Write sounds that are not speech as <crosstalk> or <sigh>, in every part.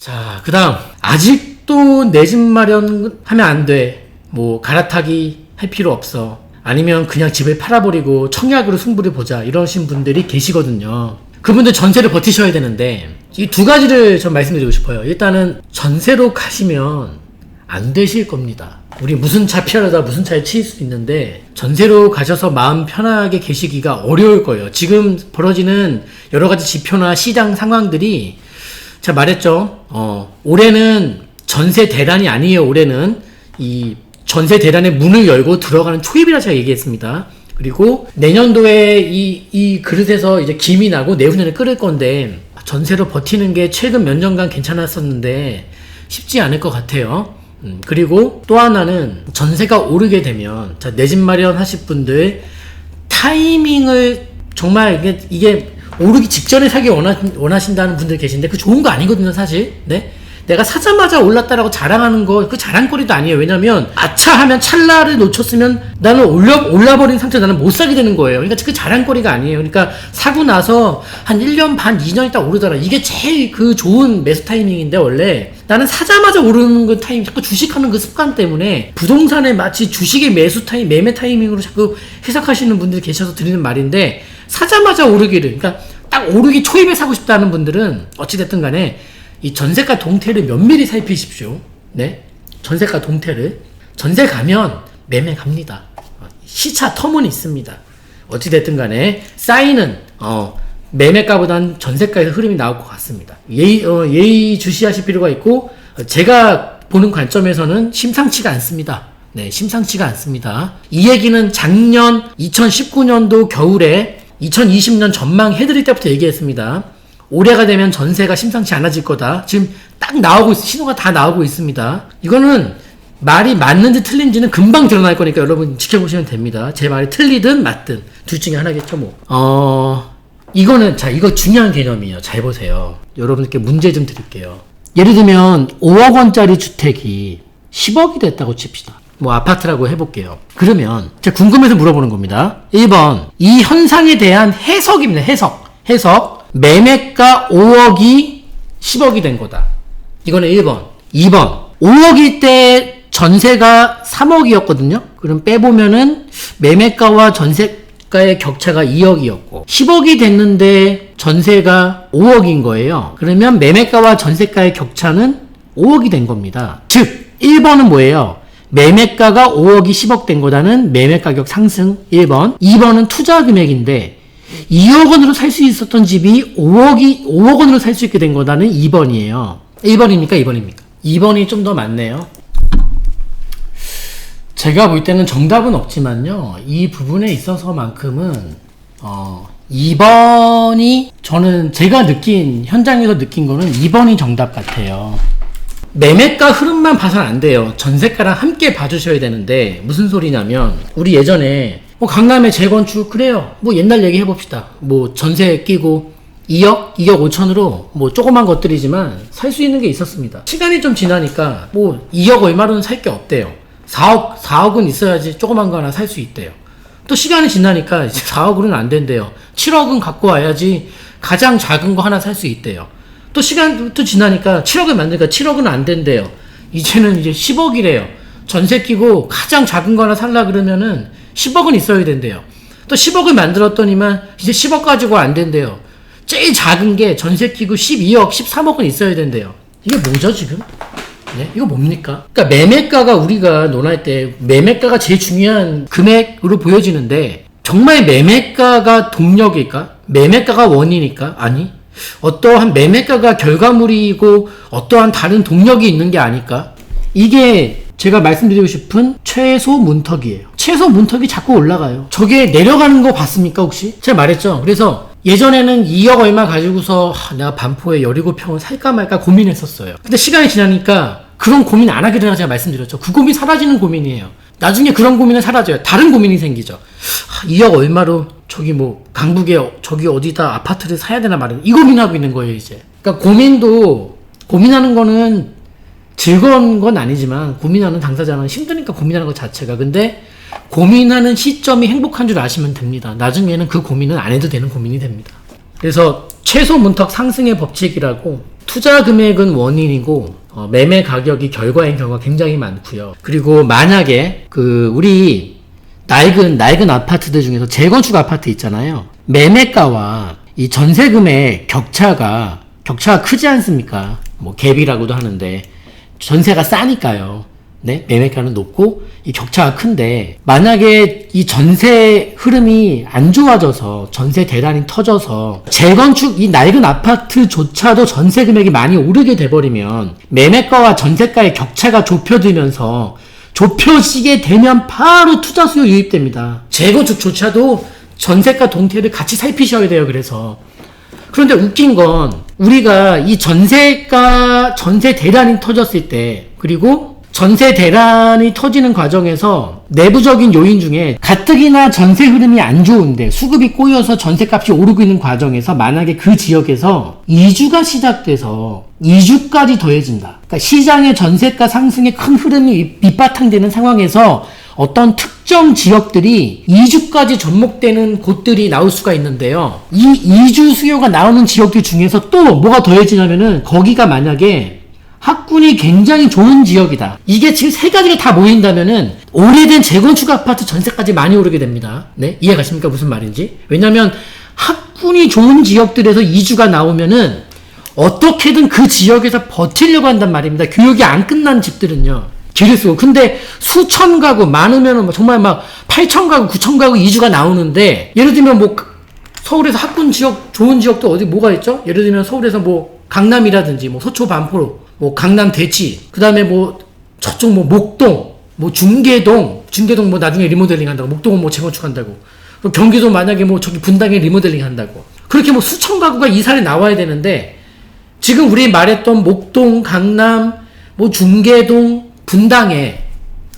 자, 그 다음. 아직도 내 집 마련하면 안 돼. 뭐, 갈아타기 할 필요 없어. 아니면 그냥 집을 팔아버리고 청약으로 승부를 보자. 이러신 분들이 계시거든요. 그분들 전세를 버티셔야 되는데, 이 두 가지를 전 말씀드리고 싶어요. 일단은 전세로 가시면 안 되실 겁니다. 우리 무슨 차 피하려다 무슨 차에 치일 수 있는데 전세로 가셔서 마음 편하게 계시기가 어려울 거예요. 지금 벌어지는 여러 가지 지표나 시장 상황들이 제가 말했죠. 어, 올해는 전세 대란이 아니에요. 올해는 이 전세 대란의 문을 열고 들어가는 초입이라 제가 얘기했습니다. 그리고 내년도에 이, 이 그릇에서 이제 김이 나고 내후년에 끓을 건데 전세로 버티는 게 최근 몇 년간 괜찮았었는데 쉽지 않을 것 같아요. 음, 그리고 또 하나는 전세가 오르게 되면 자, 내 집 마련하실 분들 타이밍을 정말 이게, 이게 오르기 직전에 사기 원하, 원하신다는 분들 계신데 그 좋은 거 아니거든요 사실. 네? 내가 사자마자 올랐다라고 자랑하는 거 그 자랑거리도 아니에요. 왜냐면 아차 하면 찰나를 놓쳤으면 나는 올려 올라버린 상태 나는 못 사게 되는 거예요. 그러니까 그 자랑거리가 아니에요. 그러니까 사고 나서 한 1년 반 2년 있다 오르더라. 이게 제일 그 좋은 매수 타이밍인데 원래. 나는 사자마자 오르는 그 타임 자꾸 주식하는 그 습관 때문에 부동산에 마치 주식의 매수 타임 매매 타이밍으로 자꾸 해석하시는 분들이 계셔서 드리는 말인데 사자마자 오르기를 그러니까 딱 오르기 초입에 사고 싶다는 분들은 어찌됐든 간에 이 전세가 동태를 면밀히 살피십시오. 네. 전세가 동태를. 전세 가면 매매 갑니다. 시차 텀은 있습니다. 어찌됐든 간에 사인은, 어, 매매가보단 전세가에서 흐름이 나올 것 같습니다. 예의, 어, 예의 주시하실 필요가 있고, 어, 제가 보는 관점에서는 심상치가 않습니다. 네, 심상치가 않습니다. 이 얘기는 작년 2019년도 겨울에 2020년 전망 해드릴 때부터 얘기했습니다. 올해가 되면 전세가 심상치 않아질 거다. 지금 딱 나오고 있, 신호가 다 나오고 있습니다. 이거는 말이 맞는지 틀린지는 금방 드러날 거니까 여러분 지켜보시면 됩니다. 제 말이 틀리든 맞든 둘 중에 하나겠죠 뭐. 어 이거는 자 이거 중요한 개념이에요. 잘 보세요. 여러분께 문제 좀 드릴게요. 예를 들면 5억 원짜리 주택이 10억이 됐다고 칩시다. 뭐 아파트라고 해볼게요. 그러면 제가 궁금해서 물어보는 겁니다. 1번 이 현상에 대한 해석입니다. 해석. 해석. 매매가 5억이 10억이 된 거다. 이거는 1번. 2번. 5억일 때 전세가 3억이었거든요. 그럼 빼보면은 매매가와 전세가의 격차가 2억이었고 10억이 됐는데 전세가 5억인 거예요. 그러면 매매가와 전세가의 격차는 5억이 된 겁니다. 즉 1번은 뭐예요? 매매가가 5억이 10억 된 거다는 매매 가격 상승 1번. 2번은 투자 금액인데 2억 원으로 살 수 있었던 집이 5억이 5억 원으로 살 수 있게 된 거다는 2번이에요. 1번입니까? 2번입니까? 2번이 좀더 맞네요. 제가 볼 때는 정답은 없지만요. 이 부분에 있어서만큼은 어 2번이 저는 제가 느낀 현장에서 느낀 거는 2번이 정답 같아요. 매매가 흐름만 봐선 안 돼요. 전세가랑 함께 봐주셔야 되는데 무슨 소리냐면 우리 예전에 뭐 강남의 재건축 그래요. 뭐 옛날 얘기 해봅시다. 뭐 전세 끼고 2억, 2억 5천으로 뭐 조그만 것들이지만 살 수 있는 게 있었습니다. 시간이 좀 지나니까 뭐 2억 얼마로는 살 게 없대요. 4억, 4억은 있어야지 조그만 거 하나 살 수 있대요. 또 시간이 지나니까 이제 4억으로는 안 된대요. 7억은 갖고 와야지 가장 작은 거 하나 살 수 있대요. 또 시간 또 지나니까 7억을 만드니까 7억은 안 된대요. 이제는 이제 10억이래요. 전세 끼고 가장 작은 거 하나 살라 그러면은 10억은 있어야 된대요. 또 10억을 만들었더니만 이제 10억 가지고 안 된대요. 제일 작은 게 전세 끼고 12억, 13억은 있어야 된대요. 이게 뭐죠, 지금? 네? 이거 뭡니까? 그러니까 매매가가 우리가 논할 때 매매가가 제일 중요한 금액으로 보여지는데 정말 매매가가 동력일까? 매매가가 원인일까? 아니. 어떠한 매매가가 결과물이고 어떠한 다른 동력이 있는 게 아닐까? 이게 제가 말씀드리고 싶은 최소 문턱이에요. 최소 문턱이 자꾸 올라가요. 저게 내려가는 거 봤습니까, 혹시? 제가 말했죠. 그래서 예전에는 2억 얼마 가지고서 하, 내가 반포에 17평을 살까 말까 고민했었어요. 근데 시간이 지나니까 그런 고민 안 하게 되나 제가 말씀드렸죠. 그 고민 사라지는 고민이에요. 나중에 그런 고민은 사라져요. 다른 고민이 생기죠. 하, 2억 얼마로 저기 뭐 강북에 저기 어디다 아파트를 사야 되나 말이야. 이 고민하고 있는 거예요, 이제. 그러니까 고민도 고민하는 거는 즐거운 건 아니지만 고민하는 당사자는 힘드니까 고민하는 것 자체가 근데 고민하는 시점이 행복한 줄 아시면 됩니다. 나중에는 그 고민은 안 해도 되는 고민이 됩니다. 그래서 최소 문턱 상승의 법칙이라고 투자 금액은 원인이고 어, 매매 가격이 결과인 경우가 굉장히 많고요. 그리고 만약에 그 우리 낡은 낡은 아파트들 중에서 재건축 아파트 있잖아요. 매매가와 이 전세금의 격차가 격차가 크지 않습니까? 뭐 갭이라고도 하는데 전세가 싸니까요. 네, 매매가는 높고 이 격차가 큰데 만약에 이 전세 흐름이 안 좋아져서 전세 대란이 터져서 재건축 이 낡은 아파트조차도 전세 금액이 많이 오르게 돼버리면 매매가와 전세가의 격차가 좁혀지면서 좁혀지게 되면 바로 투자 수요 유입됩니다. 재건축조차도 전세가 동태를 같이 살피셔야 돼요. 그래서 그런데 웃긴 건 우리가 이 전세가 전세 대란이 터졌을 때 그리고 전세 대란이 터지는 과정에서 내부적인 요인 중에 가뜩이나 전세 흐름이 안 좋은데 수급이 꼬여서 전세값이 오르고 있는 과정에서 만약에 그 지역에서 이주가 시작돼서 이주까지 더해진다. 그러니까 시장의 전세가 상승에 큰 흐름이 밑바탕되는 상황에서 어떤 특정 지역들이 2주까지 접목되는 곳들이 나올 수가 있는데요. 이 2주 수요가 나오는 지역들 중에서 또 뭐가 더해지냐면은 거기가 만약에 학군이 굉장히 좋은 지역이다. 이게 지금 세 가지가 다 모인다면은 오래된 재건축 아파트 전세까지 많이 오르게 됩니다. 네? 이해 가십니까? 무슨 말인지? 왜냐면 학군이 좋은 지역들에서 2주가 나오면은 어떻게든 그 지역에서 버티려고 한단 말입니다. 교육이 안 끝난 집들은요. 길을 쓰고. 근데 수천 가구 많으면은 뭐 정말 막 8천 가구, 9천 가구 이주가 나오는데 예를 들면 뭐 서울에서 학군 지역 좋은 지역도 어디 뭐가 있죠? 예를 들면 서울에서 뭐 강남이라든지 뭐 서초 반포 뭐 강남 대치 그 다음에 뭐 저쪽 뭐 목동 뭐 중계동 중계동 뭐 나중에 리모델링 한다고 목동은 뭐 재건축한다고 경기도 만약에 뭐 저기 분당에 리모델링 한다고 그렇게 뭐 수천 가구가 이사를 나와야 되는데 지금 우리 말했던 목동 강남 뭐 중계동 분당에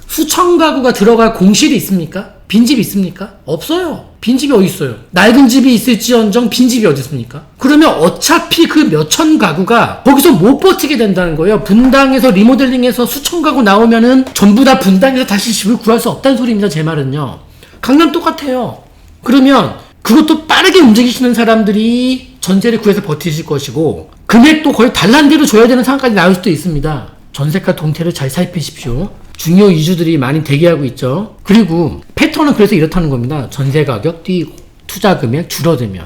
수천 가구가 들어갈 공실이 있습니까? 빈집이 있습니까? 없어요. 빈집이 어디 있어요? 낡은 집이 있을지언정 빈집이 어디 있습니까? 그러면 어차피 그 몇천 가구가 거기서 못 버티게 된다는 거예요. 분당에서 리모델링해서 수천 가구 나오면은 전부 다 분당에서 다시 집을 구할 수 없다는 소리입니다. 제 말은요. 강남 똑같아요. 그러면 그것도 빠르게 움직이시는 사람들이 전세를 구해서 버티실 것이고 금액도 거의 달란대로 줘야 되는 상황까지 나올 수도 있습니다. 전세가 동태를 잘 살피십시오. 중요 이주들이 많이 대기하고 있죠. 그리고 패턴은 그래서 이렇다는 겁니다. 전세 가격 뛰고 투자 금액 줄어들면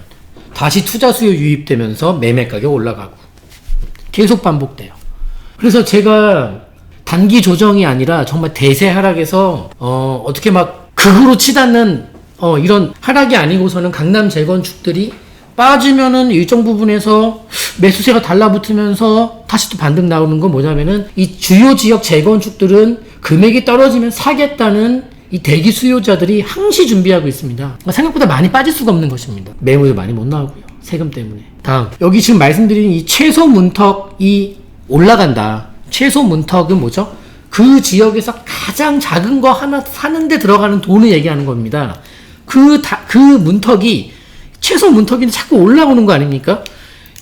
다시 투자 수요 유입되면서 매매 가격 올라가고 계속 반복돼요. 그래서 제가 단기 조정이 아니라 정말 대세 하락에서 어 어떻게 막 극으로 치닫는 어 이런 하락이 아니고서는 강남 재건축들이 빠지면은 일정 부분에서 매수세가 달라붙으면서 다시 또 반등 나오는 건 뭐냐면은 이 주요 지역 재건축들은 금액이 떨어지면 사겠다는 이 대기 수요자들이 항시 준비하고 있습니다. 그러니까 생각보다 많이 빠질 수가 없는 것입니다. 매물도 많이 못 나오고요. 세금 때문에. 다음. 여기 지금 말씀드린 이 최소 문턱이 올라간다. 최소 문턱은 뭐죠? 그 지역에서 가장 작은 거 하나 사는데 들어가는 돈을 얘기하는 겁니다. 그, 다, 그 문턱이 최소 문턱이 자꾸 올라오는 거 아닙니까?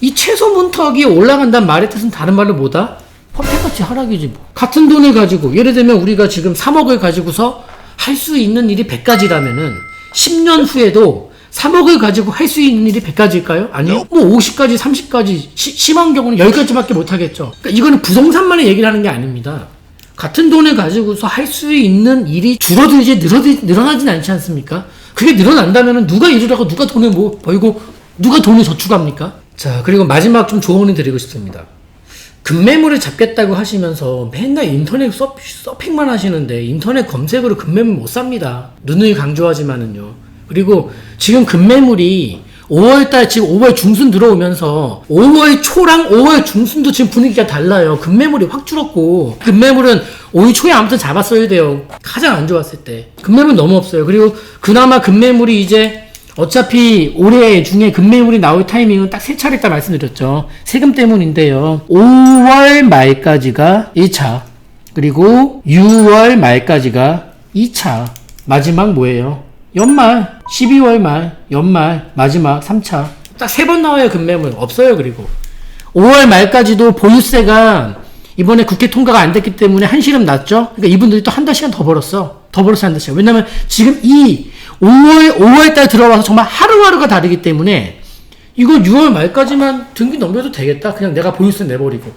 이 최소 문턱이 올라간다는 말의 뜻은 다른 말로 뭐다? 퍼펙같이 하락이지 뭐. 같은 돈을 가지고 예를 들면 우리가 지금 3억을 가지고서 할 수 있는 일이 100가지라면은 10년 후에도 3억을 가지고 할 수 있는 일이 100가지일까요? 아니요. 뭐 50가지, 30가지, 시, 심한 경우는 10가지밖에 못 하겠죠. 그러니까 이거는 부동산만의 얘기를 하는 게 아닙니다. 같은 돈을 가지고서 할 수 있는 일이 줄어들지 늘어나진 않지 않습니까? 그게 늘어난다면 누가 일을 하고 누가 돈을 뭐 벌고 누가 돈을 저축합니까? 자, 그리고 마지막 좀 조언을 드리고 싶습니다. 급매물을 잡겠다고 하시면서 맨날 인터넷 서, 서핑만 하시는데 인터넷 검색으로 급매물 못 삽니다. 누누이 강조하지만은요. 그리고 지금 급매물이 5월달 지금 5월 중순 들어오면서 5월 초랑 5월 중순도 지금 분위기가 달라요. 급매물이 확 줄었고 급매물은 5월 초에 아무튼 잡았어야 돼요. 가장 안 좋았을 때. 급매물 너무 없어요. 그리고 그나마 급매물이 이제 어차피 올해 중에 급매물이 나올 타이밍은 딱 세 차례 딱 말씀드렸죠. 세금 때문인데요. 5월 말까지가 1차, 그리고 6월 말까지가 2차, 마지막 뭐예요? 연말, 12월 말, 연말, 마지막 3차. 딱 세 번 나와요, 급매물. 없어요, 그리고. 5월 말까지도 보유세가 이번에 국회 통과가 안 됐기 때문에 한시름 났죠? 그러니까 이분들이 또 한 달씩은 더 벌었어. 더 벌었어, 한 달씩. 왜냐면 지금 이 5월, 5월 달 들어와서 정말 하루하루가 다르기 때문에 이거 6월 말까지만 등기 넘겨도 되겠다. 그냥 내가 보유세 내버리고.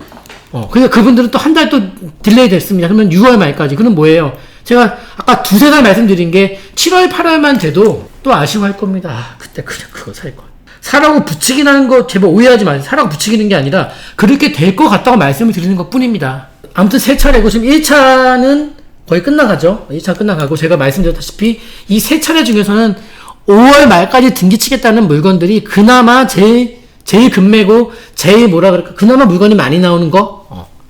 어, 그러니까 그분들은 또 한 달 또 딜레이 됐습니다. 그러면 6월 말까지. 그럼 뭐예요? 제가 아까 두세 달 말씀드린 게 7월, 8월만 돼도 또 아쉬워할 겁니다. 아, 그때 그냥 그거 살 걸. 사라고 붙이기라는 거 제발 오해하지 마세요. 사라고 붙이기는 게 아니라 그렇게 될 것 같다고 말씀을 드리는 것 뿐입니다. 아무튼 세 차례고 지금 1차는 거의 끝나가죠. 1차 끝나가고 제가 말씀드렸다시피 이 세 차례 중에서는 5월 말까지 등기치겠다는 물건들이 그나마 제일 제일 금매고 제일 뭐라 그럴까 그나마 물건이 많이 나오는 거 어,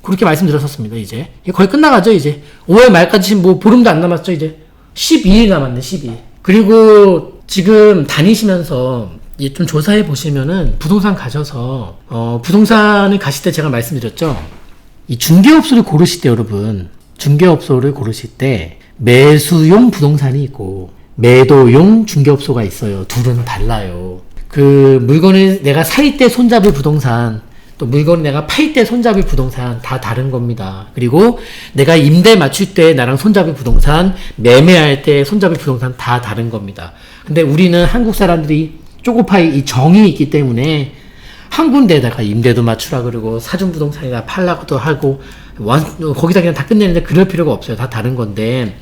그렇게 말씀드렸었습니다. 이제 거의 끝나가죠. 이제 5월 말까지 뭐 보름도 안 남았죠. 이제 12일 남았네. 12일. 그리고 지금 다니시면서 이좀 조사해 보시면은 부동산 가셔서 어, 부동산을 가실 때 제가 말씀드렸죠. 이 중개업소를 고르실 때 여러분 중개업소를 고르실 때 매수용 부동산이 있고 매도용 중개업소가 있어요. 둘은 달라요. 그 물건을 내가 살 때 손잡을 부동산 또 물건을 내가 팔 때 손잡을 부동산 다 다른 겁니다. 그리고 내가 임대 맞출 때 나랑 손잡을 부동산 매매할 때 손잡을 부동산 다 다른 겁니다. 근데 우리는 한국 사람들이 쪼고파이 이 정이 있기 때문에 한 군데에다가 임대도 맞추라 그러고 사준 부동산이나 팔라고도 하고 완, 거기다 그냥 다 끝내는데 그럴 필요가 없어요. 다 다른 건데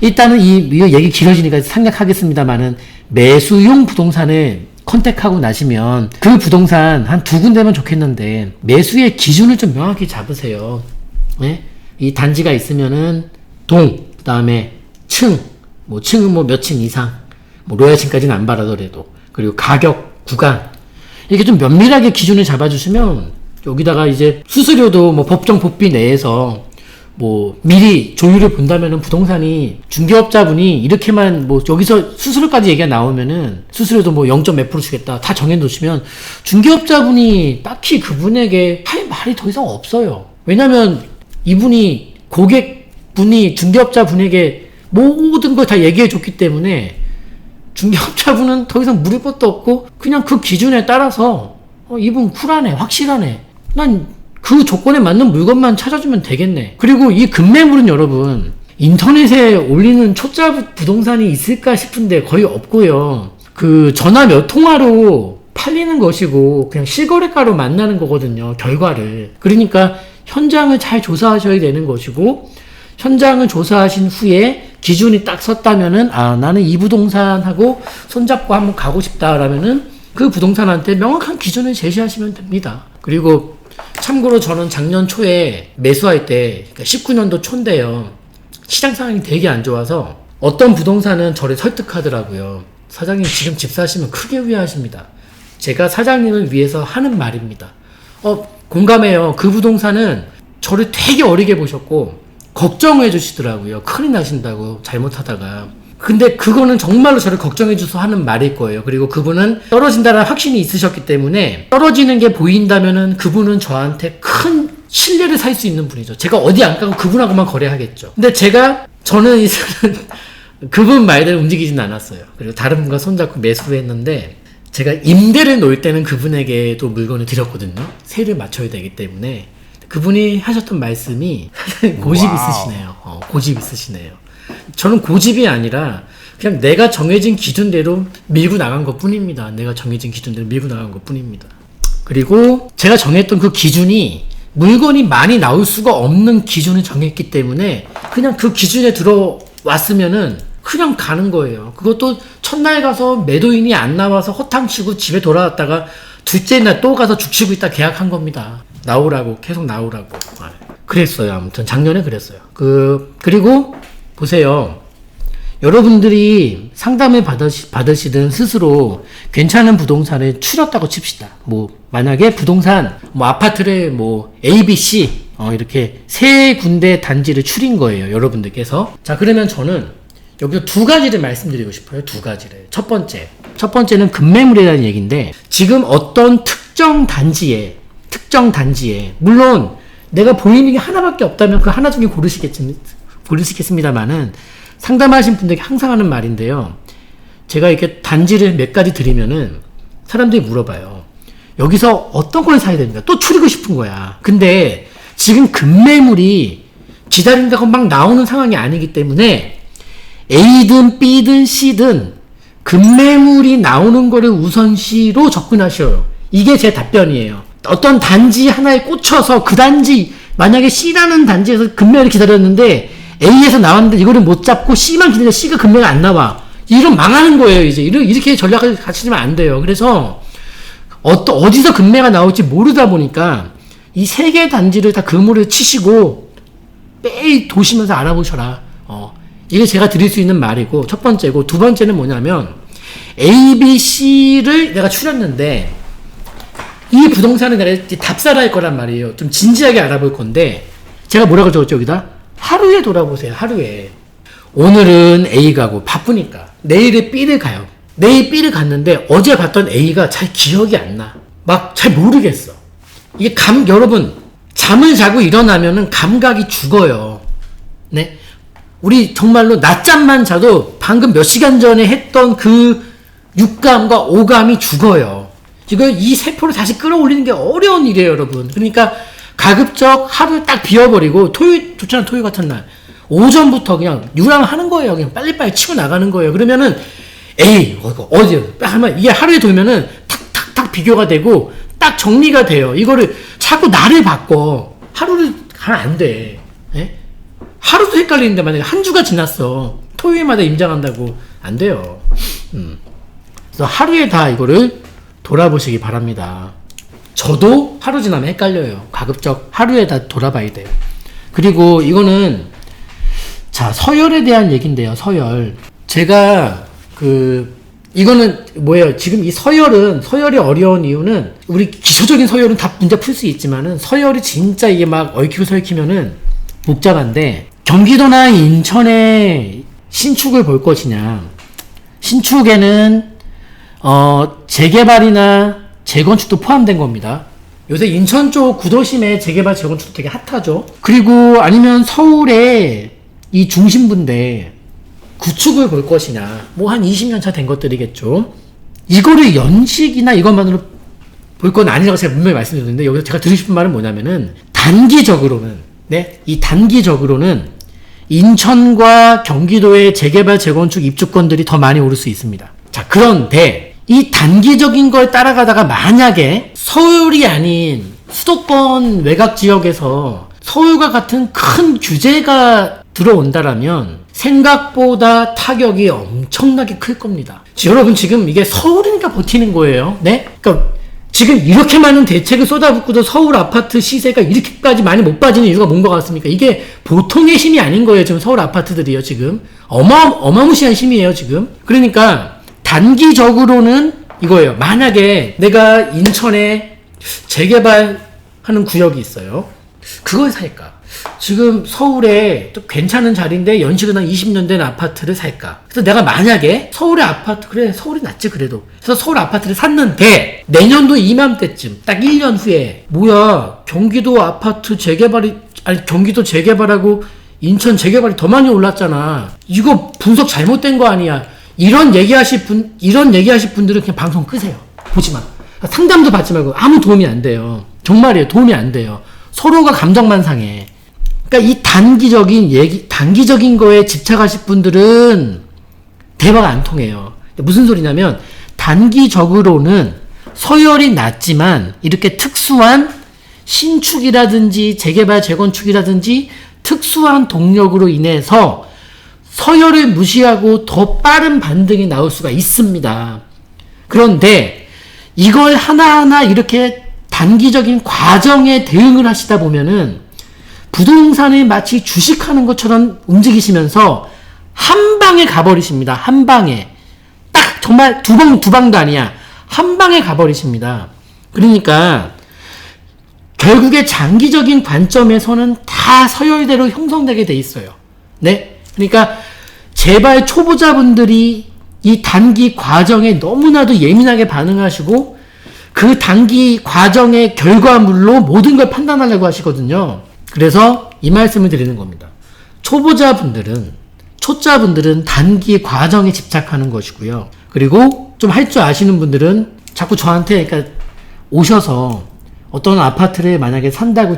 일단은 이, 이 얘기 길어지니까 생략하겠습니다만은 매수용 부동산을 컨택하고 나시면 그 부동산 한 두 군데면 좋겠는데 매수의 기준을 좀 명확히 잡으세요. 예? 이 단지가 있으면은 동, 그 다음에 층, 뭐 층은 뭐 몇 층 이상, 뭐 로얄층까지는 안 바라더라도 그리고 가격, 구간 이렇게 좀 면밀하게 기준을 잡아주시면 여기다가 이제 수수료도 뭐 법정 법비 내에서 뭐 미리 조율을 본다면은 부동산이 중개업자분이 이렇게만 뭐 여기서 수수료까지 얘기가 나오면은 수수료도 뭐 0. 몇 프로 주겠다 다 정해놓으시면 중개업자분이 딱히 그분에게 할 말이 더 이상 없어요. 왜냐면 이분이 고객분이 중개업자분에게 모든 걸 다 얘기해 줬기 때문에 중개업자분은 더 이상 물을 것도 없고 그냥 그 기준에 따라서 어, 이분 쿨하네 확실하네 난 그 조건에 맞는 물건만 찾아주면 되겠네. 그리고 이 급매물은 여러분 인터넷에 올리는 초짜 부동산이 있을까 싶은데 거의 없고요. 그 전화 몇 통화로 팔리는 것이고 그냥 실거래가로 만나는 거거든요 결과를. 그러니까 현장을 잘 조사하셔야 되는 것이고 현장을 조사하신 후에 기준이 딱 섰다면은 아 나는 이 부동산하고 손잡고 한번 가고 싶다라면은 그 부동산한테 명확한 기준을 제시하시면 됩니다. 그리고 참고로 저는 작년 초에 매수할 때 그러니까 19년도 초인데요. 시장 상황이 되게 안 좋아서 어떤 부동산은 저를 설득하더라고요. 사장님 지금 집 사시면 크게 후회하십니다. 제가 사장님을 위해서 하는 말입니다. 어 공감해요. 그 부동산은 저를 되게 어리게 보셨고 걱정해 주시더라고요. 큰일 나신다고 잘못하다가. 근데 그거는 정말로 저를 걱정해 주셔서 하는 말일 거예요. 그리고 그분은 떨어진다는 확신이 있으셨기 때문에 떨어지는 게 보인다면은 그분은 저한테 큰 신뢰를 살 수 있는 분이죠. 제가 어디 안 가고 그분하고만 거래하겠죠. 근데 제가 저는 이제는 <laughs> 그분 말대로 움직이진 않았어요. 그리고 다른 분과 손잡고 매수를 했는데 제가 임대를 놓을 때는 그분에게도 물건을 드렸거든요. 세를 맞춰야 되기 때문에 그분이 하셨던 말씀이 <laughs> 고집. 있으시네요. 어, 고집 있으시네요. 저는 고집이 아니라 그냥 내가 정해진 기준대로 밀고 나간 것 뿐입니다. 내가 정해진 기준대로 밀고 나간 것 뿐입니다. 그리고 제가 정했던 그 기준이 물건이 많이 나올 수가 없는 기준을 정했기 때문에 그냥 그 기준에 들어왔으면은 그냥 가는 거예요. 그것도 첫날 가서 매도인이 안 나와서 허탕치고 집에 돌아왔다가 둘째 날 또 가서 죽치고 있다 계약한 겁니다. 나오라고 계속 나오라고. 아, 그랬어요. 아무튼 작년에 그랬어요. 그 그리고 보세요. 여러분들이 상담을 받으시, 받으시든 스스로 괜찮은 부동산을 추렸다고 칩시다. 뭐, 만약에 부동산, 뭐, 아파트를 뭐, A, B, C, 어, 이렇게 세 군데 단지를 추린 거예요. 여러분들께서. 자, 그러면 저는 여기서 두 가지를 말씀드리고 싶어요. 두 가지를. 첫 번째. 첫 번째는 급매물이라는 얘기인데, 지금 어떤 특정 단지에, 특정 단지에, 물론 내가 보이는 게 하나밖에 없다면 그 하나 중에 고르시겠지, 고르시겠습니다만은 상담하신 분들에게 항상 하는 말인데요. 제가 이렇게 단지를 몇 가지 드리면은 사람들이 물어봐요. 여기서 어떤 걸 사야 됩니까? 또 추리고 싶은 거야. 근데 지금 급매물이 기다린다고 막 나오는 상황이 아니기 때문에 A든 B든 C든 급매물이 나오는 거를 우선시로 접근하셔요. 이게 제 답변이에요. 어떤 단지 하나에 꽂혀서 그 단지 만약에 C라는 단지에서 급매를 기다렸는데 A에서 나왔는데 이거를 못 잡고 C만 기다려 C가 급매가 안 나와. 이런 망하는 거예요. 이제 이렇게 전략을 가지면 안 돼요. 그래서 어떠, 어디서 급매가 나올지 모르다 보니까 이 세 개 단지를 다 금으로 치시고 매일 도시면서 알아보셔라. 어, 이게 제가 드릴 수 있는 말이고 첫 번째고 두 번째는 뭐냐면 A, B, C를 내가 추렸는데 이 부동산은 내가 이제 답사할 거란 말이에요. 좀 진지하게 알아볼 건데 제가 뭐라고 적었죠 여기다? 하루에 돌아보세요. 하루에. 오늘은 A 가고 바쁘니까 내일에 B를 가요. 내일 B를 갔는데 어제 봤던 A가 잘 기억이 안 나. 막 잘 모르겠어. 이게 감 여러분 잠을 자고 일어나면은 감각이 죽어요. 네. 우리 정말로 낮잠만 자도 방금 몇 시간 전에 했던 그 육감과 오감이 죽어요. 이거 이 세포를 다시 끌어올리는 게 어려운 일이에요, 여러분. 그러니까 가급적 하루 딱 비워버리고 토요일 좋잖아, 토요일 같은 날 오전부터 그냥 유랑하는 거예요. 그냥 빨리빨리 치고 나가는 거예요. 그러면은 에이 어, 이거 어디 하면 이게 하루에 돌면은 탁탁탁 비교가 되고 딱 정리가 돼요. 이거를 자꾸 날을 바꿔 하루를 가면 안 돼. 예? 하루도 헷갈리는데 만약에 한 주가 지났어 토요일마다 임장한다고 안 돼요. 음. 그래서 하루에 다 이거를 돌아보시기 바랍니다. 저도 하루 지나면 헷갈려요. 가급적 하루에 다 돌아봐야 돼요. 그리고 이거는 자 서열에 대한 얘긴데요. 서열. 제가 그 이거는 뭐예요? 지금 이 서열은 서열이 어려운 이유는 우리 기초적인 서열은 다 문제 풀 수 있지만은 서열이 진짜 이게 막 얽히고 설키면은 복잡한데 경기도나 인천의 신축을 볼 것이냐 신축에는 어 재개발이나 재건축도 포함된 겁니다. 요새 인천 쪽 구도심에 재개발 재건축도 되게 핫하죠. 그리고 아니면 서울의 이 중심부인데 구축을 볼 것이냐 뭐 한 20년 차 된 것들이겠죠. 이거를 연식이나 이것만으로 볼 건 아니라고 제가 분명히 말씀드렸는데 여기서 제가 드리고 싶은 말은 뭐냐면은 단기적으로는 네, 이 단기적으로는 인천과 경기도의 재개발 재건축 입주권들이 더 많이 오를 수 있습니다. 자, 그런데 이 단기적인 걸 따라가다가 만약에 서울이 아닌 수도권 외곽 지역에서 서울과 같은 큰 규제가 들어온다라면 생각보다 타격이 엄청나게 클 겁니다. 지- 여러분 지금 이게 서울이니까 버티는 거예요. 네? 그러니까 지금 이렇게 많은 대책을 쏟아붓고도 서울 아파트 시세가 이렇게까지 많이 못 빠지는 이유가 뭔 것 같습니까? 이게 보통의 힘이 아닌 거예요. 지금 서울 아파트들이요. 지금 어마 어마무시한 힘이에요. 지금. 그러니까 단기적으로는 이거예요. 만약에 내가 인천에 재개발하는 구역이 있어요. 그걸 살까? 지금 서울에 또 괜찮은 자리인데 연식은 한 20년 된 아파트를 살까? 그래서 내가 만약에 서울의 아파트, 그래, 서울이 낫지, 그래도. 그래서 서울 아파트를 샀는데, 내년도 이맘때쯤, 딱 1년 후에, 뭐야, 경기도 아파트 재개발이, 아니, 경기도 재개발하고 인천 재개발이 더 많이 올랐잖아. 이거 분석 잘못된 거 아니야. 이런 얘기하실 분, 이런 얘기하실 분들은 그냥 방송 끄세요. 보지 마. 상담도 받지 말고 아무 도움이 안 돼요. 정말이에요. 도움이 안 돼요. 서로가 감정만 상해. 그러니까 이 단기적인 얘기, 단기적인 거에 집착하실 분들은 대화가 안 통해요. 무슨 소리냐면 단기적으로는 서열이 낮지만 이렇게 특수한 신축이라든지 재개발 재건축이라든지 특수한 동력으로 인해서 서열을 무시하고 더 빠른 반등이 나올 수가 있습니다. 그런데 이걸 하나하나 이렇게 단기적인 과정에 대응을 하시다 보면은 부동산을 마치 주식하는 것처럼 움직이시면서 한 방에 가버리십니다. 한 방에. 딱 정말 두 방, 두 방도 아니야. 한 방에 가버리십니다. 그러니까 결국에 장기적인 관점에서는 다 서열대로 형성되게 돼 있어요. 네? 그러니까 제발 초보자분들이 이 단기 과정에 너무나도 예민하게 반응하시고 그 단기 과정의 결과물로 모든 걸 판단하려고 하시거든요. 그래서 이 말씀을 드리는 겁니다. 초보자분들은 초짜분들은 단기 과정에 집착하는 것이고요. 그리고 좀 할 줄 아시는 분들은 자꾸 저한테 그러니까 오셔서 어떤 아파트를 만약에 산다고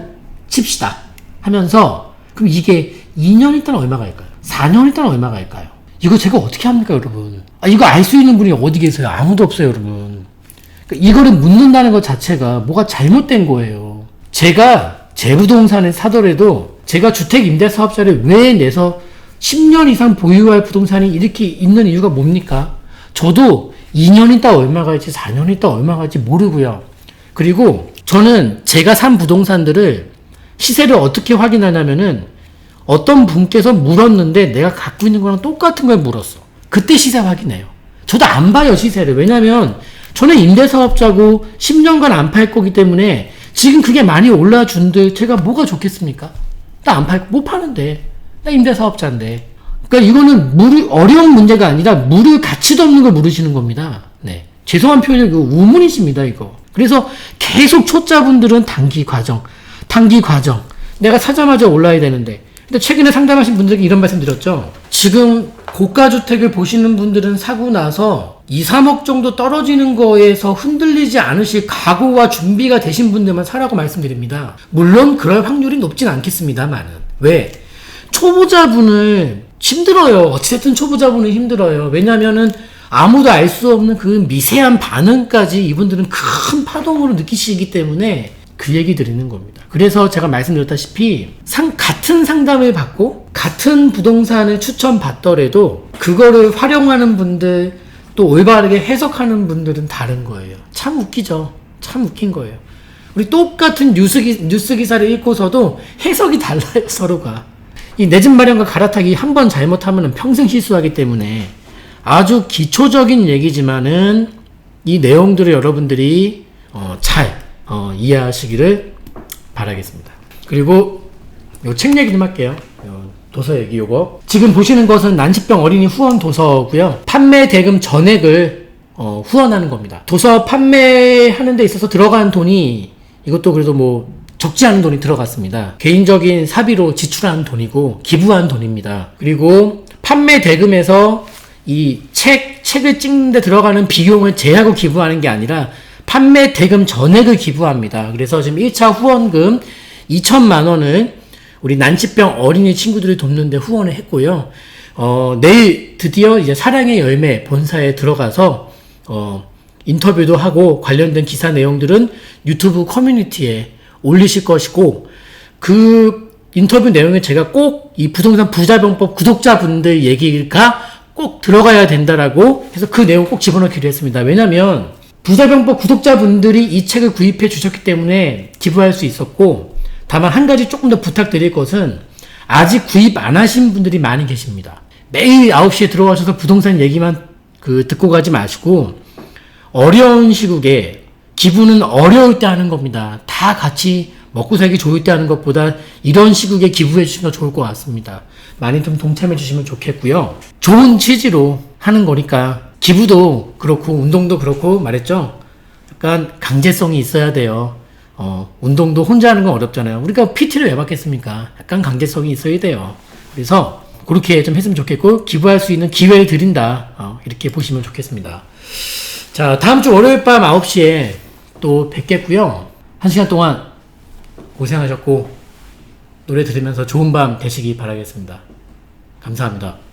칩시다 하면서 그럼 이게 2년 있다는 얼마가 일까요? 4년 있다는 얼마가 일까요? 이거 제가 어떻게 합니까, 여러분? 아, 이거 알 수 있는 분이 어디 계세요? 아무도 없어요, 여러분. 그러니까 이거를 묻는다는 것 자체가 뭐가 잘못된 거예요. 제가 재부동산을 사더라도 제가 주택 임대 사업자를 왜 내서 10년 이상 보유할 부동산이 이렇게 있는 이유가 뭡니까? 저도 2년 있다 얼마 갈지 4년 있다 얼마 갈지 모르고요. 그리고 저는 제가 산 부동산들을 시세를 어떻게 확인하냐면은 어떤 분께서 물었는데 내가 갖고 있는 거랑 똑같은 걸 물었어. 그때 시세 확인해요. 저도 안 봐요, 시세를. 왜냐면 저는 임대사업자고 10년간 안 팔 거기 때문에 지금 그게 많이 올라준들 제가 뭐가 좋겠습니까? 나 안 팔, 못 파는데. 나 임대사업자인데. 그러니까 이거는 물을, 어려운 문제가 아니라 물을 가치도 없는 걸 물으시는 겁니다. 네. 죄송한 표현이 그 우문이십니다, 이거. 그래서 계속 초짜분들은 단기 과정, 단기 과정. 내가 사자마자 올라야 되는데. 근데 최근에 상담하신 분들에게 이런 말씀 드렸죠. 지금 고가 주택을 보시는 분들은 사고 나서 2, 3억 정도 떨어지는 거에서 흔들리지 않으실 각오와 준비가 되신 분들만 사라고 말씀드립니다. 물론 그럴 확률이 높진 않겠습니다만은. 왜? 초보자분을 힘들어요. 어찌됐든 초보자분은 힘들어요. 왜냐면은 아무도 알 수 없는 그 미세한 반응까지 이분들은 큰 파동으로 느끼시기 때문에 그 얘기 드리는 겁니다. 그래서 제가 말씀드렸다시피 상, 같은 상담을 받고 같은 부동산을 추천받더라도 그거를 활용하는 분들 또 올바르게 해석하는 분들은 다른 거예요. 참 웃기죠. 참 웃긴 거예요. 우리 똑같은 뉴스, 기, 뉴스 기사를 읽고서도 해석이 달라요, <laughs> 서로가. 이 내 집 마련과 갈아타기 한 번 잘못하면 평생 실수하기 때문에 아주 기초적인 얘기지만은 이 내용들을 여러분들이 어, 잘 어, 이해하시기를 바라겠습니다. 그리고 요 책 얘기 좀 할게요. 요 도서 얘기 요거. 지금 보시는 것은 난치병 어린이 후원 도서고요. 판매 대금 전액을 어, 후원하는 겁니다. 도서 판매하는 데 있어서 들어간 돈이 이것도 그래도 뭐 적지 않은 돈이 들어갔습니다. 개인적인 사비로 지출한 돈이고 기부한 돈입니다. 그리고 판매 대금에서 이 책, 책을 찍는데 들어가는 비용을 제하고 기부하는 게 아니라 판매 대금 전액을 기부합니다. 그래서 지금 1차 후원금 2천만 원을 우리 난치병 어린이 친구들을 돕는데 후원을 했고요. 어, 내일 드디어 이제 사랑의 열매 본사에 들어가서 어, 인터뷰도 하고 관련된 기사 내용들은 유튜브 커뮤니티에 올리실 것이고 그 인터뷰 내용에 제가 꼭 이 부동산 부자병법 구독자분들 얘기가 꼭 들어가야 된다라고 해서 그 내용 꼭 집어넣기로 했습니다. 왜냐면 부자병법 구독자분들이 이 책을 구입해 주셨기 때문에 기부할 수 있었고 다만 한 가지 조금 더 부탁드릴 것은 아직 구입 안 하신 분들이 많이 계십니다. 매일 9시에 들어가셔서 부동산 얘기만 그 듣고 가지 마시고 어려운 시국에 기부는 어려울 때 하는 겁니다. 다 같이 먹고 살기 좋을 때 하는 것보다 이런 시국에 기부해 주시면 좋을 것 같습니다. 많이 좀 동참해 주시면 좋겠고요. 좋은 취지로 하는 거니까 기부도 그렇고 운동도 그렇고 말했죠. 약간 강제성이 있어야 돼요. 어, 운동도 혼자 하는 건 어렵잖아요. 우리가 PT를 왜 받겠습니까? 약간 강제성이 있어야 돼요. 그래서 그렇게 좀 했으면 좋겠고 기부할 수 있는 기회를 드린다. 어, 이렇게 보시면 좋겠습니다. 자, 다음 주 월요일 밤 9시에 또 뵙겠고요. 한 시간 동안 고생하셨고 노래 들으면서 좋은 밤 되시기 바라겠습니다. 감사합니다.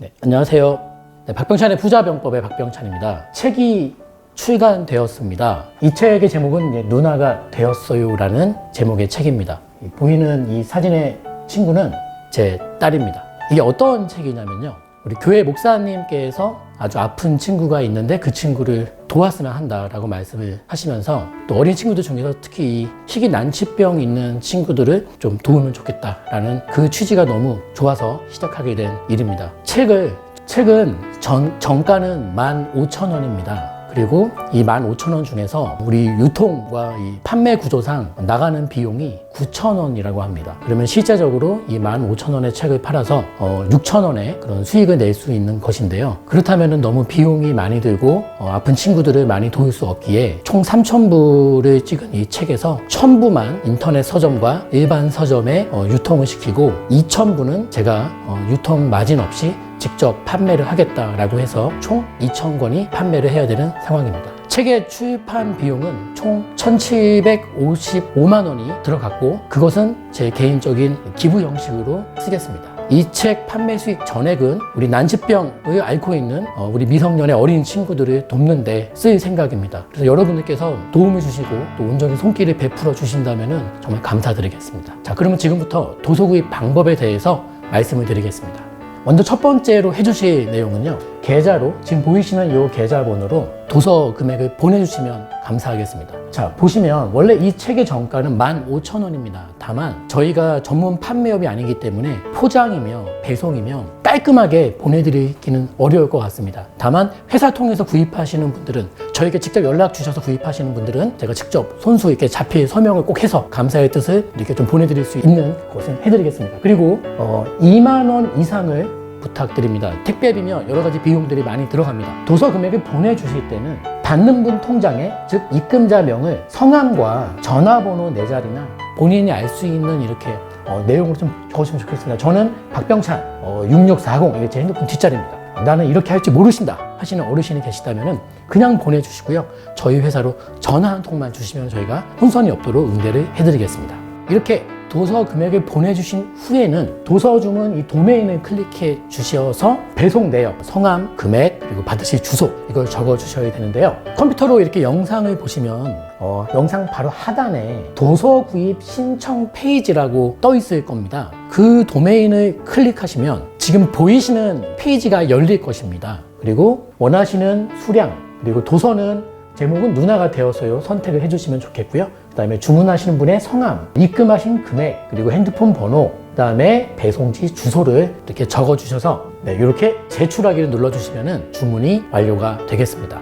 네, 안녕하세요. 네, 박병찬의 부자병법의 박병찬입니다. 책이 출간되었습니다. 이 책의 제목은 이제 누나가 되었어요라는 제목의 책입니다. 이 보이는 이 사진의 친구는 제 딸입니다. 이게 어떤 책이냐면요. 우리 교회 목사님께서 아주 아픈 친구가 있는데 그 친구를 도왔으면 한다라고 말씀을 하시면서 또 어린 친구들 중에서 특히 이 희귀 난치병 있는 친구들을 좀 도우면 좋겠다라는 그 취지가 너무 좋아서 시작하게 된 일입니다. 책을 책은 전, 정가는 15,000원입니다. 그리고 이 15,000원 중에서 우리 유통과 이 판매 구조상 나가는 비용이 9,000원이라고 합니다. 그러면 실제적으로 이 15,000원의 책을 팔아서 어, 6,000원의 그런 수익을 낼 수 있는 것인데요. 그렇다면 너무 비용이 많이 들고 어, 아픈 친구들을 많이 도울 수 없기에 총 3,000부를 찍은 이 책에서 1,000부만 인터넷 서점과 일반 서점에 어, 유통을 시키고 2,000부는 제가 어, 유통 마진 없이 직접 판매를 하겠다라고 해서 총 2,000권이 판매를 해야 되는 상황입니다. 책의 출판 비용은 총 1,755만 원이 들어갔고 그것은 제 개인적인 기부 형식으로 쓰겠습니다. 이책 판매 수익 전액은 우리 난치병을 앓고 있는 어, 우리 미성년의 어린 친구들을 돕는데 쓸 생각입니다. 그래서 여러분들께서 도움을 주시고 또 온전히 손길을 베풀어 주신다면 정말 감사드리겠습니다. 자, 그러면 지금부터 도서 구입 방법에 대해서 말씀을 드리겠습니다. 먼저 첫 번째로 해주실 내용은요. 계좌로 지금 보이시는 이 계좌번호로 도서 금액을 보내주시면 감사하겠습니다. 자 보시면 원래 이 책의 정가는 15,000원입니다. 다만 저희가 전문 판매업이 아니기 때문에 포장이며 배송이며 깔끔하게 보내드리기는 어려울 것 같습니다. 다만 회사 통해서 구입하시는 분들은 저에게 직접 연락 주셔서 구입하시는 분들은 제가 직접 손수 이렇게 자필 서명을 꼭 해서 감사의 뜻을 이렇게 좀 보내드릴 수 있는 것을 해드리겠습니다. 그리고 어, 2만 원 이상을 부탁드립니다. 택배비며 여러 가지 비용들이 많이 들어갑니다. 도서 금액을 보내주실 때는 받는 분 통장에 즉 입금자 명을 성함과 전화번호 네 자리나 본인이 알 수 있는 이렇게 어, 내용을 좀 적으시면 좋겠습니다. 저는 박병찬 어, 6640 이게 제 핸드폰 뒷자리입니다. 나는 이렇게 할줄 모르신다 하시는 어르신이 계시다면 그냥 보내주시고요. 저희 회사로 전화 한 통만 주시면 저희가 혼선이 없도록 응대를 해드리겠습니다. 이렇게 도서 금액을 보내주신 후에는 도서 주문 이 도메인을 클릭해 주셔서 배송 내역, 성함, 금액, 그리고 받으실 주소 이걸 적어 주셔야 되는데요. 컴퓨터로 이렇게 영상을 보시면 어, 영상 바로 하단에 도서 구입 신청 페이지라고 떠 있을 겁니다. 그 도메인을 클릭하시면 지금 보이시는 페이지가 열릴 것입니다. 그리고 원하시는 수량, 그리고 도서는 제목은 누나가 되어서요 선택을 해주시면 좋겠고요. 그 다음에 주문하시는 분의 성함, 입금하신 금액, 그리고 핸드폰 번호, 그 다음에 배송지 주소를 이렇게 적어 주셔서 네, 이렇게 제출하기를 눌러 주시면 주문이 완료가 되겠습니다.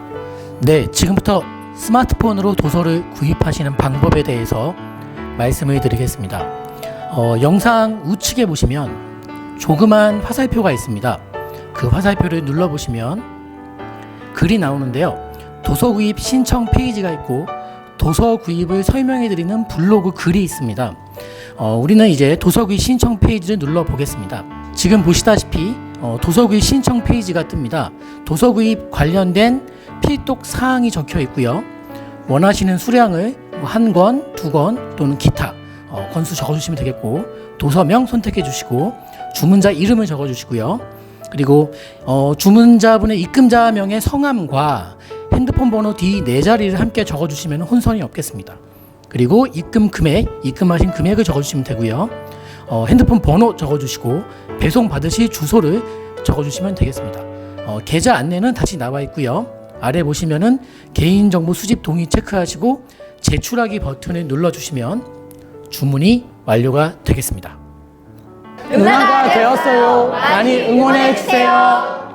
네, 지금부터 스마트폰으로 도서를 구입하시는 방법에 대해서 말씀을 드리겠습니다. 어, 영상 우측에 보시면 조그만 화살표가 있습니다. 그 화살표를 눌러보시면 글이 나오는데요. 도서 구입 신청 페이지가 있고 도서 구입을 설명해 드리는 블로그 글이 있습니다. 어, 우리는 이제 도서 구입 신청 페이지를 눌러 보겠습니다. 지금 보시다시피 어, 도서 구입 신청 페이지가 뜹니다. 도서 구입 관련된 필독 사항이 적혀 있고요. 원하시는 수량을 뭐 한 권, 두 권 또는 기타 어, 권수 적어주시면 되겠고 도서명 선택해 주시고 주문자 이름을 적어주시고요. 그리고 어, 주문자분의 입금자명의 성함과 핸드폰 번호 뒤네 자리를 함께 적어주시면 혼선이 없겠습니다. 그리고 입금 금액, 입금하신 금액을 적어주시면 되고요. 어, 핸드폰 번호 적어주시고 배송 받으실 주소를 적어주시면 되겠습니다. 어, 계좌 안내는 다시 나와 있고요. 아래 보시면은 개인정보 수집 동의 체크하시고 제출하기 버튼을 눌러주시면 주문이 완료가 되겠습니다. 누나가 되었어요. 많이 응원해 주세요.